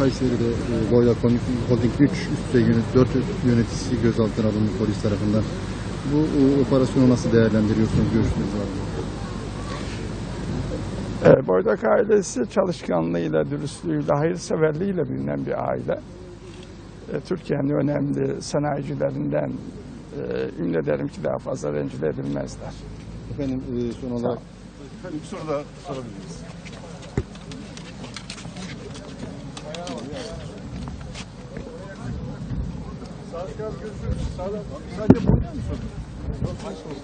Kayseri'de e, Boyla Holding, Holding 3 üst düzey yönet, 4 yöneticisi gözaltına alındı polis tarafından. Bu e, operasyonu nasıl değerlendiriyorsunuz? Görüşünüz var mı? E, Boydak ailesi çalışkanlığıyla, dürüstlüğüyle, hayırseverliğiyle bilinen bir aile. E, Türkiye'nin önemli sanayicilerinden e, ümit ederim ki daha fazla rencide edilmezler. Efendim e, son olarak Bir soru da sorabiliriz. Abi görüşürüz. Sadık, sadece boyunca mı sordun? Yok, kaç oldu?